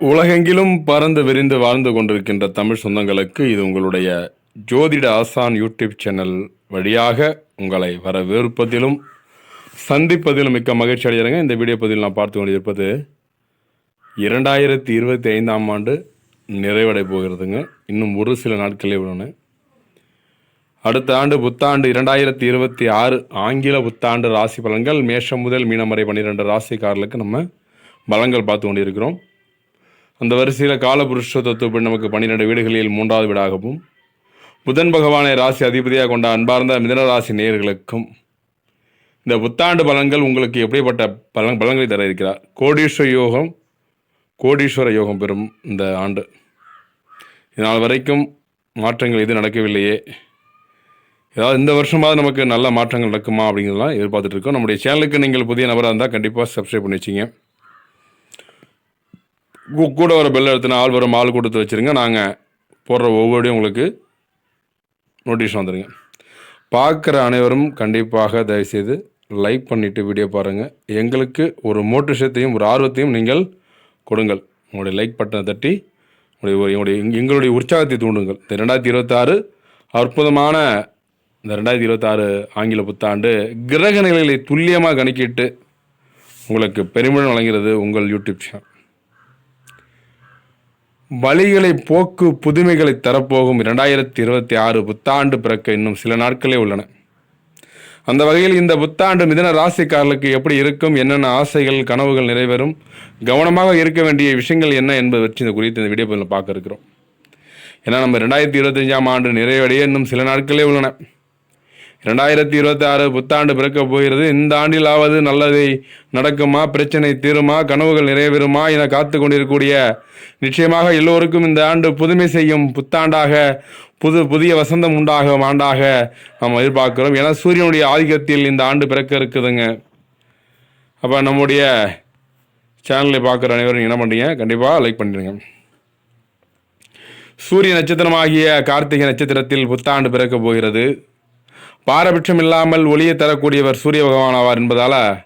உலகெங்கிலும் பறந்து விரிந்து வாழ்ந்து கொண்டிருக்கின்ற தமிழ் சொந்தங்களுக்கு இது உங்களுடைய ஜோதிட ஆசான் யூடியூப் சேனல் வழியாக உங்களை வரவேற்பதிலும் சந்திப்பதிலும் மிக்க மகிழ்ச்சி அடைகிறேங்க. இந்த வீடியோ பதிவில் நான் பார்த்து கொண்டிருப்பது இரண்டாயிரத்தி இருபத்தி ஐந்தாம் ஆண்டு நிறைவடை போகிறதுங்க. இன்னும் ஒரு சில நாட்களே உள்ளன. அடுத்த ஆண்டு புத்தாண்டு இரண்டாயிரத்தி இருபத்தி ஆறு ஆங்கில புத்தாண்டு ராசி பலன்கள் மேஷம் முதல் மீனம் வரை பன்னிரெண்டு ராசிக்காரர்களுக்கு நம்ம பலன்கள் பார்த்து கொண்டிருக்கிறோம். அந்த வரிசையில் காலபுருஷ தத்துவப்படி நமக்கு பன்னிரெண்டு வீடுகளில் மூன்றாவது வீடாகவும் புதன் பகவானை ராசி அதிபதியாக கொண்ட அன்பார்ந்த மிதன ராசி நேயர்களுக்கும் இந்த புத்தாண்டு பலன்கள் உங்களுக்கு எப்படிப்பட்ட பலன் பலன்களை தர இருக்கிறார்? கோடீஸ்வர யோகம் கோடீஸ்வர யோகம் பெறும் இந்த ஆண்டு. இதனால் வரைக்கும் மாற்றங்கள் எதுவும் நடக்கவில்லையே. ஏதாவது இந்த வருஷமாவது நமக்கு நல்ல மாற்றங்கள் நடக்குமா அப்படிங்கிறதெல்லாம் எதிர்பார்த்துட்ருக்கோம் நம்முடைய சேனலுக்கு நீங்கள் புதிய நபராக இருந்தால் கண்டிப்பாக சப்ஸ்கிரைப் பண்ணி வச்சிங்க கூட ஒரு பெல் எடுத்துனா ஆள் வரும் ஆள் கொடுத்து வச்சுருங்க. நாங்கள் போடுற ஒவ்வொரு உங்களுக்கு நோட்டிஃபிகேஷன் வந்துடுங்க பார்க்குற அனைவரும் கண்டிப்பாக தயவுசெய்து லைக் பண்ணிவிட்டு வீடியோ பாருங்கள் எங்களுக்கு ஒரு மோட்டிவேஷத்தையும் ஒரு ஆர்வத்தையும் நீங்கள் கொடுங்கள். உங்களுடைய லைக் பட்டனை தட்டி உங்களுடைய எங்களுடைய எங்களுடைய உற்சாகத்தை தூண்டுங்கள். இந்த ரெண்டாயிரத்தி இருபத்தாறு அற்புதமான இந்த ரெண்டாயிரத்தி இருபத்தாறு ஆங்கில புத்தாண்டு கிரக நிலைகளை துல்லியமாக கணக்கிட்டு உங்களுக்கு பெருமிதம் வழங்குகிறது உங்கள் யூடியூப் சேனல் வழிகளை போக்கு புதுமைகளை தரப்போகும் இரண்டாயிரத்தி இருபத்தி ஆறு புத்தாண்டு பிறக்க இன்னும் சில நாட்களே உள்ளன. அந்த வகையில் இந்த புத்தாண்டு மிதன ராசிக்காரர்களுக்கு எப்படி இருக்கும் என்னென்ன ஆசைகள் கனவுகள் நிறைவேறும் கவனமாக இருக்க வேண்டிய விஷயங்கள் என்ன என்பது பற்றி இந்த குறித்து இந்த வீடியோ பதிவில் பார்க்க இருக்கிறோம். ஏன்னா நம்ம ரெண்டாயிரத்தி இருபத்தஞ்சாம் ஆண்டு நிறைவடைய இன்னும் சில நாட்களே உள்ளன. ரெண்டாயிரத்தி இருபத்தி ஆறு புத்தாண்டு பிறக்க போகிறது. இந்த ஆண்டிலாவது நல்லதை நடக்குமா? பிரச்சனை தீருமா? கனவுகள் நிறைவேறுமா? என காத்து கொண்டிருக்கக்கூடிய நிச்சயமாக எல்லோருக்கும் இந்த ஆண்டு புதுமை செய்யும் புத்தாண்டாக புது புதிய வசந்தம் உண்டாகும் ஆண்டாக நாம் எதிர்பார்க்கிறோம். ஏன்னா சூரியனுடைய ஆதிக்கத்தில் இந்த ஆண்டு பிறக்க இருக்குதுங்க. அப்போ நம்முடைய சேனலை பார்க்குற அனைவரும் என்ன பண்ணுறீங்க கண்டிப்பாக லைக் பண்ணிடுங்க. சூரிய நட்சத்திரமாகிய கார்த்திகை நட்சத்திரத்தில் புத்தாண்டு பிறக்கப் போகிறது. பாரபட்சம் இல்லாமல் ஒளியை தரக்கூடியவர் சூரிய பகவான் ஆவார் என்பதால்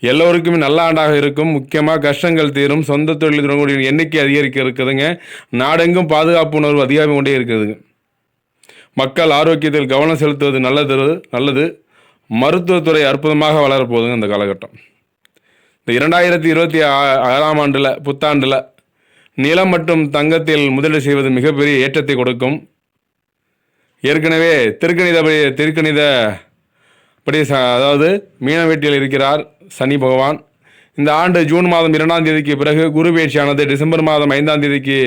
எல்லோருக்குமே நல்ல ஆண்டாக இருக்கும். முக்கியமாக கஷ்டங்கள் தீரும். சொந்த தொழில் தொடங்கக்கூடிய எண்ணிக்கை அதிகரிக்க இருக்குதுங்க. நாடெங்கும் பாதுகாப்பு உணர்வு அதிகமாக கொண்டே இருக்குதுங்க. மக்கள் ஆரோக்கியத்தில் கவனம் செலுத்துவது நல்லது நல்லது. மருத்துவத்துறை அற்புதமாக வளரப்போகுதுங்க இந்த காலகட்டம். இந்த இரண்டாயிரத்தி இருபத்தி ஆ- ஆறாம் ஆண்டில் புத்தாண்டில் நிலம் மற்றும் தங்கத்தில் முதலீடு செய்வது மிகப்பெரிய ஏற்றத்தை கொடுக்கும். ஏற்கனவே திருக்கணித திருக்கணித படி அதாவது மீன வேட்டியில் இருக்கிறார் சனி பகவான். இந்த ஆண்டு ஜூன் மாதம் இரண்டாம் தேதிக்கு பிறகு குரு பயிற்சியானது டிசம்பர் மாதம் ஐந்தாம் தேதிக்கு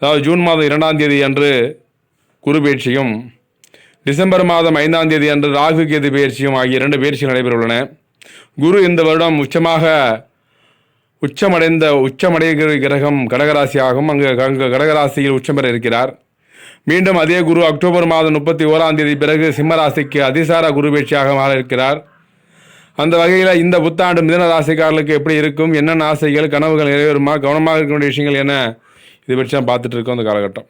அதாவது ஜூன் மாதம் இரண்டாம் தேதி அன்று குரு பயிற்சியும் டிசம்பர் மாதம் ஐந்தாம் தேதி அன்று ராகு கேது பயிற்சியும் ஆகிய இரண்டு பயிற்சிகள் நடைபெறவுள்ளன. குரு இந்த வருடம் உச்சமாக உச்சமடைந்த உச்சமடைகிற கிரகம் கடகராசி ஆகும் அங்கு அங்கு கடகராசியில் உச்சம் பெற இருக்கிறார். மீண்டும் அதே குரு அக்டோபர் மாதம் முப்பத்தி ஓராம் தேதி பிறகு சிம்மராசிக்கு அதிசார குரு பயிற்சியாக மாற இருக்கிறார் அந்த வகையில் இந்த புத்தாண்டு மிதன ராசிக்காரர்களுக்கு எப்படி இருக்கும்? என்னென்ன ஆசைகள் கனவுகள் நிறைவேறுமா? கவனமாக இருக்க வேண்டிய விஷயங்கள் என்ன? இது பற்றி தான் பார்த்துட்டு இருக்கோம் அந்த காலகட்டம்.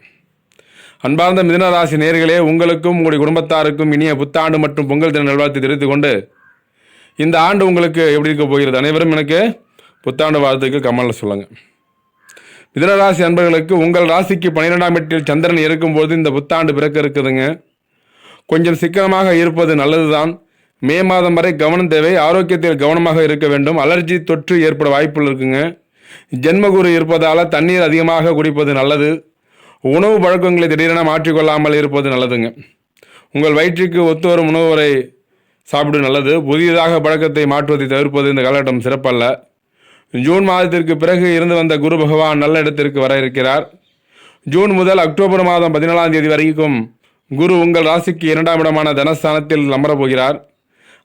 அன்பார்ந்த மிதன ராசி நேர்களே உங்களுக்கும் உங்களுடைய குடும்பத்தாருக்கும் இனிய புத்தாண்டு மற்றும் பொங்கல் தின நல்வாழ்த்து தெரிவித்துக் கொண்டு இந்த ஆண்டு உங்களுக்கு எப்படி இருக்க போகிறது? அனைவரும் எனக்கு புத்தாண்டு வாழ்த்துக்கு கமலில் சொல்லுங்கள் மிதனராசி அன்பர்களுக்கு உங்கள் ராசிக்கு பன்னிரெண்டாம் வீட்டில் சந்திரன் இருக்கும்போது இந்த புத்தாண்டு பிறக்க இருக்குதுங்க. கொஞ்சம் சிக்கனமாக இருப்பது நல்லதுதான். மே மாதம் வரை கவனம் தேவை. ஆரோக்கியத்தில் கவனமாக இருக்க வேண்டும். அலர்ஜி தொற்று ஏற்பட வாய்ப்புகள் இருக்குங்க. ஜென்மகுரு இருப்பதால் தண்ணீர் அதிகமாக குடிப்பது நல்லது. உணவு பழக்கங்களை திடீரென மாற்றிக்கொள்ளாமல் இருப்பது நல்லதுங்க. உங்கள் வயிற்றுக்கு ஒத்து வரும் உணவு வரை சாப்பிடு நல்லது. புதியதாக பழக்கத்தை மாற்றுவதை தவிர்ப்பது இந்த காலகட்டம் சிறப்பல்ல. ஜூன் மாதத்திற்கு பிறகு இருந்து வந்த குரு பகவான் நல்ல இடத்திற்கு வர இருக்கிறார். ஜூன் முதல் அக்டோபர் மாதம் பதினாலாம் தேதி வரைக்கும் குரு உங்கள் ராசிக்கு இரண்டாம் இடமான தனஸ்தானத்தில் அமரப் போகிறார்.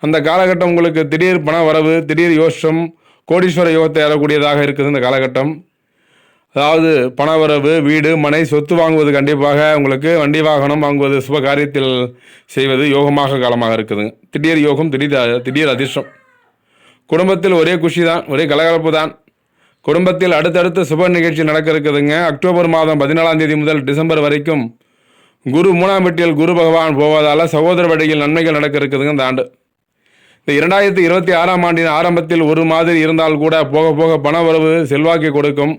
அந்த காலகட்டம் உங்களுக்கு திடீர் பண வரவு திடீர் யோஷம் கோடீஸ்வர யோகத்தை ஏறக்கூடியதாக இருக்குது இந்த காலகட்டம். அதாவது பணவரவு வீடு மனை சொத்து வாங்குவது கண்டிப்பாக உங்களுக்கு வண்டி வாகனம் வாங்குவது சுப காரியத்தில் செய்வது யோகமாக காலமாக இருக்குதுங்க திடீர் யோகம் திடீர் திடீர் அதிர்ஷ்டம். குடும்பத்தில் ஒரே குஷி தான் ஒரே கலகலப்பு தான் குடும்பத்தில் அடுத்தடுத்து சுப நிகழ்ச்சி நடக்க இருக்குதுங்க அக்டோபர் மாதம் பதினாலாம் தேதி முதல் டிசம்பர் வரைக்கும் குரு மூணாம் வீட்டில் குரு பகவான் போவதால் சகோதர வழியில் நன்மைகள் நடக்க இருக்குதுங்க இந்த ஆண்டு. இந்த இரண்டாயிரத்தி இருபத்தி ஆறாம் ஆண்டின் ஆரம்பத்தில் ஒரு மாதிரி இருந்தால் கூட போக போக பண வரவு செல்வாக்கை கொடுக்கும்.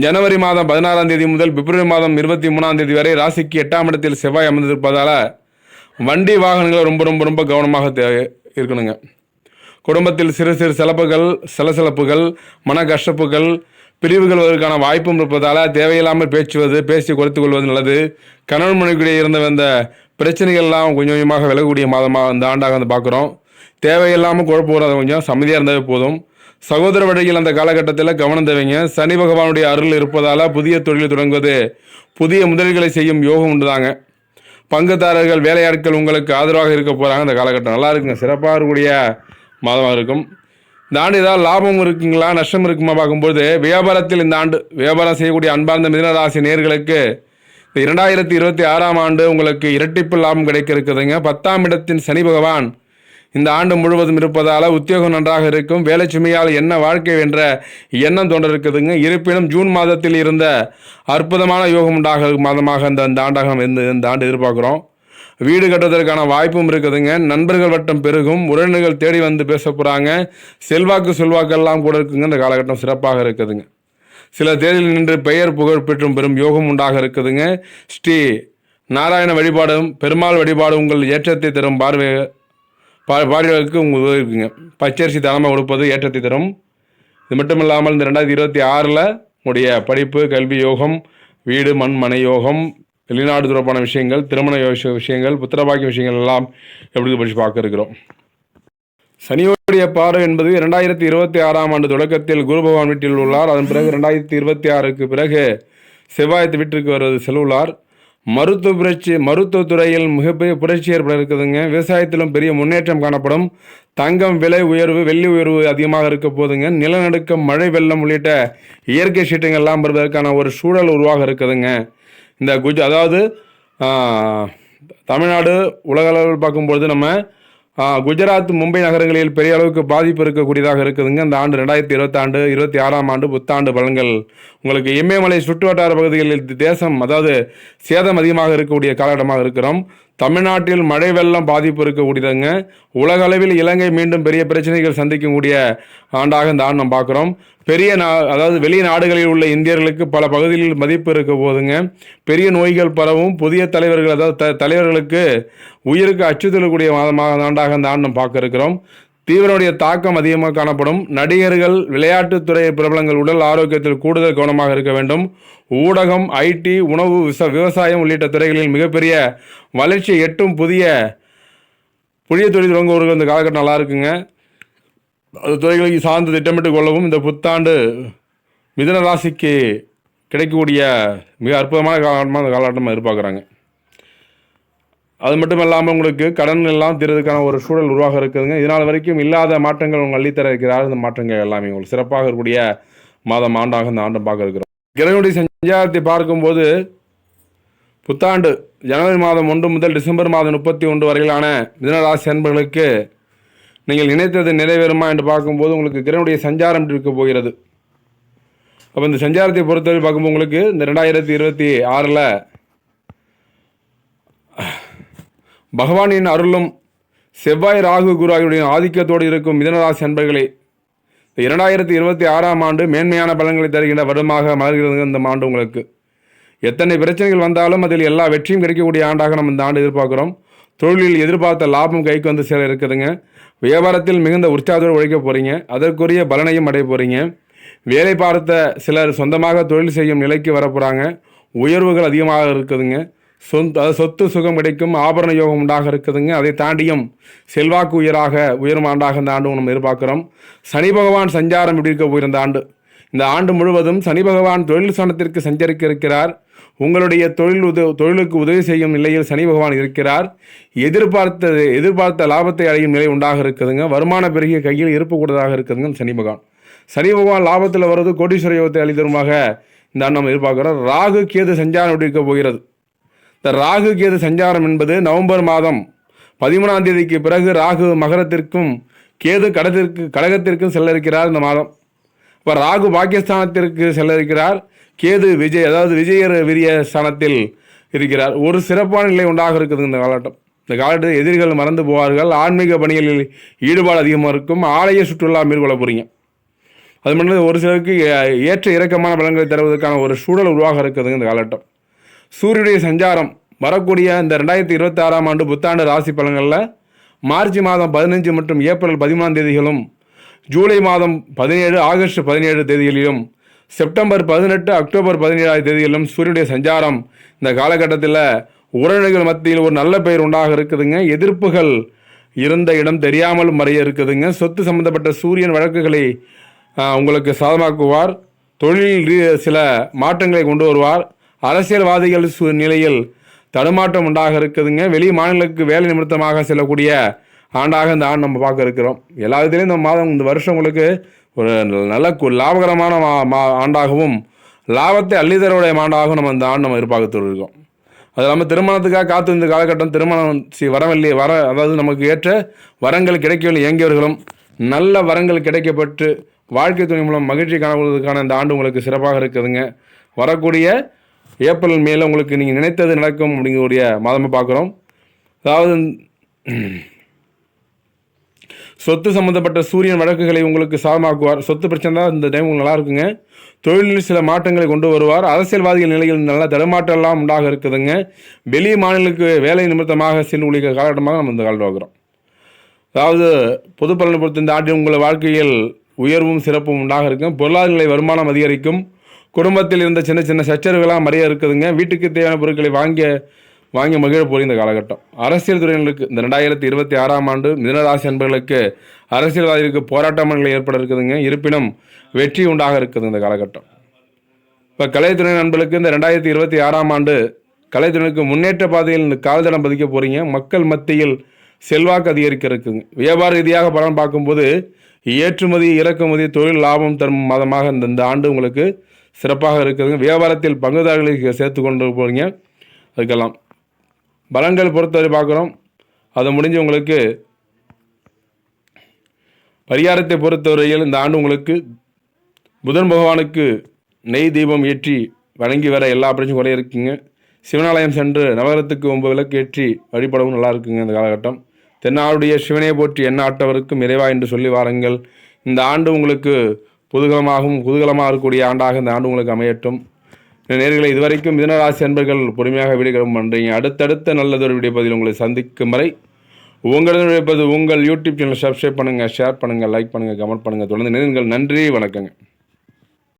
ஜனவரி மாதம் பதினாறாம் தேதி முதல் பிப்ரவரி மாதம் இருபத்தி மூணாம் தேதி வரை ராசிக்கு எட்டாம் இடத்தில் செவ்வாய் அமர்ந்திருப்பதால் வண்டி வாகனங்களை ரொம்ப ரொம்ப ரொம்ப கவனமாக தே- இருக்கணுங்க. குடும்பத்தில் சிறு சிறு சிலப்புகள் சிலசிலப்புகள் மன கஷ்டப்புகள் பிரிவுகள் வருவதற்கான வாய்ப்பும் இருப்பதால் தேவையில்லாமல் பேச்சுவது பேசி குறைத்து கொள்வது நல்லது. கணவன் மனைவிக்கிடையே இருந்த வந்த பிரச்சனைகள்லாம் கொஞ்சம் கொஞ்சமாக விலகக்கூடிய மாதமாக அந்த ஆண்டாக வந்து பார்க்குறோம். தேவையில்லாமல் குழப்பம் வராத கொஞ்சம் சமதியாக இருந்தாவே போதும். சகோதர வழியில் அந்த காலகட்டத்தில் கவனம் தேவைங்க. சனி பகவானுடைய அருள் இருப்பதால் புதிய தொழில் தொடங்குவது புதிய முதலீடுகளை செய்யும் யோகம் உண்டுதாங்க. பங்குதாரர்கள் வேலையாட்கள் உங்களுக்கு ஆதரவாக இருக்க போகிறாங்க அந்த காலகட்டம் நல்லா இருக்குங்க. சிறப்பாக இருக்கக்கூடிய மாதமாக இருக்கும். இந்த ஆண்டு ஏதாவது லாபம் இருக்குங்களா? நஷ்டம் இருக்குமா? பார்க்கும்போது வியாபாரத்தில் இந்த ஆண்டு வியாபாரம் செய்யக்கூடிய அன்பார்ந்த மிதனராசி நேர்களுக்கு இந்த இரண்டாயிரத்தி இருபத்தி ஆறாம் ஆண்டு உங்களுக்கு இரட்டிப்பு லாபம் கிடைக்க இருக்குதுங்க. பத்தாம் இடத்தின் சனி பகவான் இந்த ஆண்டு முழுவதும் இருப்பதால் உத்தியோகம் நன்றாக இருக்கும். வேலை சுமையால் என்ன வாழ்க்கை என்ற எண்ணம் தோன்ற இருக்குதுங்க இருப்பினும் ஜூன் மாதத்தில் இருந்த அற்புதமான யோகம் உண்டாக மாதமாக இந்த இந்த ஆண்டாக இந்த இந்த ஆண்டு எதிர்பார்க்குறோம். வீடு கட்டுவதற்கான வாய்ப்பும் இருக்குதுங்க. நண்பர்கள் வட்டம் பெருகும். உறவினர்கள் தேடி வந்து பேச போகிறாங்க செல்வாக்கு செல்வாக்கெல்லாம் கூட இருக்குங்க. இந்த காலகட்டம் சிறப்பாக இருக்குதுங்க. சில தேதியில் நின்று பெயர் புகழ் பெற்றும் பெரும் யோகம் உண்டாக இருக்குதுங்க. ஸ்ரீ நாராயண வழிபாடும் பெருமாள் வழிபாடும் உங்கள் ஏற்றத்தை தரும் பார்வை பா பார்வைகளுக்கு உங்கள் உதவிக்குங்க பச்சரிசி தானமாக கொடுப்பது ஏற்றத்தை தரும். இது மட்டும் இல்லாமல் இந்த ரெண்டாயிரத்தி இருபத்தி ஆறில் உங்களுடைய படிப்பு கல்வி யோகம் வீடு மண் மனை யோகம் வெளிநாடு தொடர்பான விஷயங்கள் திருமண யோச விஷயங்கள் புத்திரபாக்கிய விஷயங்கள் எல்லாம் எப்படி பற்றி பார்க்க இருக்கிறோம். சனியோடைய பார்வை என்பது இரண்டாயிரத்தி இருபத்தி ஆறாம் ஆண்டு தொடக்கத்தில் குரு பகவான் வீட்டில் உள்ளார். அதன் பிறகு ரெண்டாயிரத்தி இருபத்தி ஆறுக்கு பிறகு செவ்வாயத்து வீட்டிற்கு வருவது செல்லுள்ளார். மருத்துவ புரட்சி மருத்துவத்துறையில் மிகப்பெரிய புரட்சி ஏற்பட இருக்குதுங்க. விவசாயத்திலும் பெரிய முன்னேற்றம் காணப்படும். தங்கம் விலை உயர்வு வெள்ளி உயர்வு அதிகமாக இருக்க போதுங்க. நிலநடுக்கம் மழை வெள்ளம் உள்ளிட்ட இயற்கை சீட்டங்கள்லாம் வருவதற்கான ஒரு சூழல் உருவாக இருக்குதுங்க. இந்த குஜ் அதாவது தமிழ்நாடு உலக அளவில் பார்க்கும்பொழுது நம்ம குஜராத் மும்பை நகரங்களில் பெரிய அளவுக்கு பாதிப்பு இருக்கக்கூடியதாக இருக்குதுங்க. இந்த ஆண்டு ரெண்டாயிரத்தி இருபத்தாண்டு இருபத்தி ஆறாம் ஆண்டு புத்தாண்டு பலன்கள். உங்களுக்கு இமயமலை சுற்றுவட்டார பகுதிகளில் தேசம் அதாவது சேதம் அதிகமாக இருக்கக்கூடிய காலகட்டமாக இருக்கிறோம். தமிழ்நாட்டில் மழை வெள்ளம் பாதிப்பு இருக்கக்கூடியதுங்க. உலக அளவில் இலங்கை மீண்டும் பெரிய பிரச்சனைகள் சந்திக்கக்கூடிய ஆண்டாக இந்த ஆண்டு நம்ம பார்க்குறோம். பெரிய நா அதாவது வெளிநாடுகளில் உள்ள இந்தியர்களுக்கு பல பகுதிகளில் மதிப்பு இருக்க போதுங்க. பெரிய நோய்கள் பரவும் புதிய தலைவர்கள் அதாவது த தலைவர்களுக்கு உயிருக்கு அச்சுறுத்தக்கூடிய மாதமாக ஆண்டாக இந்த ஆண்டு பார்க்க இருக்கிறோம். தீவிரனுடைய தாக்கம் அதிகமாக காணப்படும். நடிகர்கள் விளையாட்டுத்துறை பிரபலங்கள் உடல் ஆரோக்கியத்தில் கூடுதல் கவனமாக இருக்க வேண்டும். ஊடகம் ஐடி உணவு விச விவசாயம் உள்ளிட்ட துறைகளில் மிகப்பெரிய வளர்ச்சி எட்டும் புதிய புதிய தொழில் தொடங்குவவர்கள் இந்த காலகட்டம் நல்லா இருக்குங்க. துறைகளை சார்ந்து திட்டமிட்டு கொள்ளவும் இந்த புத்தாண்டு மிதன ராசிக்கு கிடைக்கக்கூடிய மிக அற்புதமான காலகட்டமாக அந்த காலகட்டமாக எதிர்பார்க்குறாங்க. அது மட்டும் இல்லாமல் உங்களுக்கு கடன் எல்லாம் தீர்றதுக்கான ஒரு சூழல் உருவாக இருக்குதுங்க. இதனால் வரைக்கும் இல்லாத மாற்றங்கள் உங்கள் அள்ளித்தர இருக்கிறார் இந்த மாற்றங்கள் எல்லாமே உங்களுக்கு சிறப்பாக இருக்கக்கூடிய மாதம் ஆண்டாக இந்த ஆண்டை பார்க்க இருக்கிறோம். கிரகனுடைய சஞ்சாரத்தை பார்க்கும்போது புத்தாண்டு ஜனவரி மாதம் ஒன்று முதல் டிசம்பர் மாதம் முப்பத்தி ஒன்று வரையிலான மிதனராசி அன்பர்களுக்கு நீங்கள் நினைத்தது நிறைவேறுமா என்று பார்க்கும்போது உங்களுக்கு கிரகனுடைய சஞ்சாரம் இருக்க போகிறது. அப்போ இந்த சஞ்சாரத்தை பொறுத்தவரை பார்க்கும்போது உங்களுக்கு இந்த ரெண்டாயிரத்தி இருபத்தி ஆறில் பகவானின் அருளும் செவ்வாய் ராகு குரு ஆகியோடைய ஆதிக்கத்தோடு இருக்கும் மிதனராசி அன்பர்களே இரண்டாயிரத்தி இருபத்தி ஆறாம் ஆண்டு மேன்மையான பலன்களை தருகின்ற வருடமாக மலர்கிறது இந்த ஆண்டு உங்களுக்கு. எத்தனை பிரச்சனைகள் வந்தாலும் அதில் எல்லா வெற்றியும் கிடைக்கக்கூடிய ஆண்டாக நம்ம இந்த ஆண்டு எதிர்பார்க்குறோம். தொழிலில் எதிர்பார்த்த லாபம் கைக்கு வந்து சேர இருக்குதுங்க வியாபாரத்தில் மிகுந்த உற்சாகத்தோடு உழைக்க போகிறீங்க அதற்குரிய பலனையும் அடைய போகிறீங்க வேலை பார்த்த சிலர் சொந்தமாக தொழில் செய்யும் நிலைக்கு வர போகிறாங்க உயர்வுகள் அதிகமாக இருக்குதுங்க. சொந்த அதாவது சொத்து சுகம் கிடைக்கும் ஆபரண யோகம் உண்டாக இருக்குதுங்க. அதை தாண்டியும் செல்வாக்கு உயராக உயரும் ஆண்டாக இந்த ஆண்டு நம்ம எதிர்பார்க்குறோம். சனி பகவான் சஞ்சாரம் இப்படி இருக்க போயிருந்த ஆண்டு. இந்த ஆண்டு முழுவதும் சனி பகவான் தொழில் சனத்திற்கு சஞ்சரிக்க இருக்கிறார். உங்களுடைய தொழில் உத தொழிலுக்கு உதவி செய்யும் நிலையில் சனி பகவான் இருக்கிறார். எதிர்பார்த்தது எதிர்பார்த்த லாபத்தை அடையும் நிலை உண்டாக இருக்குதுங்க. வருமான பெருகிய கையில் இருப்பு இருக்குதுங்க சனி பகவான். சனி பகவான் லாபத்தில் வர்றது கோடீஸ்வர யோகத்தை அளிதருமாக இந்த நம்ம எதிர்பார்க்குறோம் ராகு கேது சஞ்சாரம் இருக்க போகிறது. இந்த ராகு கேது சஞ்சாரம் என்பது நவம்பர் மாதம் பதிமூணாம் தேதிக்கு பிறகு ராகு மகரத்திற்கும் கேது கடத்திற்கு கடகத்திற்கும் செல்ல இருக்கிறார் இந்த மாதம். இப்போ ராகு பாகிஸ்தானத்திற்கு செல்ல இருக்கிறார் கேது விஜய் அதாவது விஜயர் விரிய ஸ்தானத்தில் இருக்கிறார். ஒரு சிறப்பான நிலை உண்டாக இருக்குது இந்த காலகட்டம். இந்த காலகட்டத்தில் எதிரிகள் மறந்து போவார்கள். ஆன்மீக பணிகளில் ஈடுபாடு அதிகமாக இருக்கும். ஆலய சுற்றுலா மேற்கொள்ள போகிறீங்க அது மட்டும் ஒரு சிலருக்கு ஏற்ற இறக்கமான பலன்களை தருவதற்கான ஒரு சூழல் உருவாக இருக்குதுங்க இந்த காலகட்டம். சூரியனுடைய சஞ்சாரம் வரக்கூடிய இந்த ரெண்டாயிரத்தி இருபத்தி ஆறாம் ஆண்டு புத்தாண்டு ராசி பலன்களில் மார்ச் மாதம் பதினஞ்சு மற்றும் ஏப்ரல் பதிமூணாம் தேதிகளும் ஜூலை மாதம் பதினேழு ஆகஸ்ட் பதினேழு தேதிகளிலும் செப்டம்பர் பதினெட்டு அக்டோபர் பதினேழாம் தேதிகளிலும் சூரியனுடைய சஞ்சாரம். இந்த காலகட்டத்தில் உறவினர்கள் மத்தியில் ஒரு நல்ல பெயர் உண்டாக இருக்குதுங்க. எதிர்ப்புகள் இருந்த இடம் தெரியாமல் மறைய இருக்குதுங்க. சொத்து சம்பந்தப்பட்ட சூரியன் வழக்குகளை உங்களுக்கு சாதமாக்குவார் தொழிலில் ரீ- சில மாற்றங்களை கொண்டு வருவார். அரசியல்வாதிகள் சு- நிலையில் தடுமாற்றம் உண்டாக இருக்குதுங்க. வெளி மாநிலங்களுக்கு வேலை நிமித்தமாக செல்லக்கூடிய ஆண்டாக இந்த ஆண்டு நம்ம பார்க்க இருக்கிறோம். எல்லா விதத்திலையும் இந்த மாதம் இந்த வருஷம் உங்களுக்கு ஒரு நல்ல கு- லாபகரமான மா மா- ஆண்டாகவும் லாபத்தை அள்ளிதருடைய ஆண்டாகவும் நம்ம இந்த ஆண்டு நம்ம எதிர்பார்த்து இருக்கோம். அது இல்லாமல் திருமணத்துக்காக காத்து இந்த காலகட்டம் திருமணம் சி வரவில்லை வர அதாவது நமக்கு ஏற்ற வரங்கள் கிடைக்கவில்லை இயங்கியவர்களும் நல்ல வரங்கள் கிடைக்கப்பட்டு வாழ்க்கை துணை மூலம் மகிழ்ச்சி காணப்படுவதற்கான இந்த ஆண்டு உங்களுக்கு சிறப்பாக இருக்குதுங்க. வரக்கூடிய ஏப்ரல் மேல உங்களுக்கு நீங்கள் நினைத்தது நடக்கும் அப்படிங்கக்கூடிய மாதமாக பார்க்குறோம். அதாவது சொத்து சம்பந்தப்பட்ட சூரியன் வழக்குகளை உங்களுக்கு சாதமாக்குவார் சொத்து பிரச்சனை தான் இந்த டைம் உங்களுக்கு நல்லா இருக்குங்க தொழிலில் சில மாற்றங்களை கொண்டு வருவார். அரசியல்வாதிகள் நிலையில் நல்ல தடுமாற்றம்லாம் உண்டாக இருக்குதுங்க. வெளி மாநிலங்களுக்கு வேலை நிமித்தமாக சென்று செல்லக்கூடிய காலகட்டமாக நம்ம இந்த காலம் பார்க்குறோம் அதாவது பொது பலனை பொறுத்த இந்த ஆண்டில் உங்கள் வாழ்க்கையில் உயர்வும் சிறப்பும் உண்டாக இருக்கும் பொருளாதார நிலை வருமானம் அதிகரிக்கும். குடும்பத்தில் இருந்த சின்ன சின்ன சச்சரவுகளாக மறைய இருக்குதுங்க. வீட்டுக்கு தேவையான பொருட்களை வாங்கிய வாங்கி மகிழ போகிற இந்த காலகட்டம். அரசியல் துறையினருக்கு இந்த ரெண்டாயிரத்தி இருபத்தி ஆறாம் ஆண்டு மிதனராசி அன்பர்களுக்கு அரசியல்வாதிகளுக்கு போராட்ட ஏற்பட இருக்குதுங்க. இருப்பினும் வெற்றி உண்டாக இருக்குது இந்த காலகட்டம். இப்போ கலைத்துறை நண்பர்களுக்கு இந்த ரெண்டாயிரத்தி இருபத்தி ஆறாம் ஆண்டு கலைத்துறைக்கு முன்னேற்ற பாதையில் இந்த கால்தடம் பதிக்க போகிறீங்க மக்கள் மத்தியில் செல்வாக்கு அதிகரிக்க இருக்குங்க வியாபார ரீதியாக பலன் பார்க்கும்போது ஏற்றுமதி இறக்குமதி தொழில் லாபம் தரும் மாதமாக இந்த இந்த ஆண்டு உங்களுக்கு சிறப்பாக இருக்குதுங்க. வியாபாரத்தில் பங்குதாரர்களை சேர்த்து கொண்டு போகிறீங்க அதுக்கெல்லாம் பலன்கள் பொறுத்தவரை பார்க்குறோம். அது முடிஞ்சு உங்களுக்கு பரிகாரத்தை பொறுத்தவரையில் இந்த ஆண்டு உங்களுக்கு புதன் பகவானுக்கு நெய் தீபம் ஏற்றி வணங்கி வர எல்லா பிரச்சனையும் குறைய இருக்குங்க. சிவனாலயம் சென்று நவகரத்துக்கு ஒன்பது விளக்கு ஏற்றி வழிபடவும் நல்லா இருக்குங்க இந்த காலகட்டம். தென்னாளுடைய சிவனை போற்றி என்ன ஆட்டவருக்கும் இறைவா என்று சொல்லி வாருங்கள். இந்த ஆண்டு உங்களுக்கு புதுகலமாகவும் குதூகலமாக இருக்கக்கூடிய ஆண்டாக இந்த ஆண்டு உங்களுக்கு அமையட்டும். நேர்களை இதுவரைக்கும் மிதனராசி அன்பர்கள் பொறுமையாக விடுகிறோம் பண்ணுறீங்க அடுத்தடுத்த நல்லதொரு வீடியோ பதில் உங்களை சந்திக்கும் வரை உங்களிடம் இருப்பது உங்கள் யூடியூப் சேனல் சப்ஸ்கிரைப் பண்ணுங்கள் ஷேர் பண்ணுங்கள் லைக் பண்ணுங்கள் கமெண்ட் பண்ணுங்கள் தொடர்ந்து நேருங்கள் நன்றி வணக்கங்க.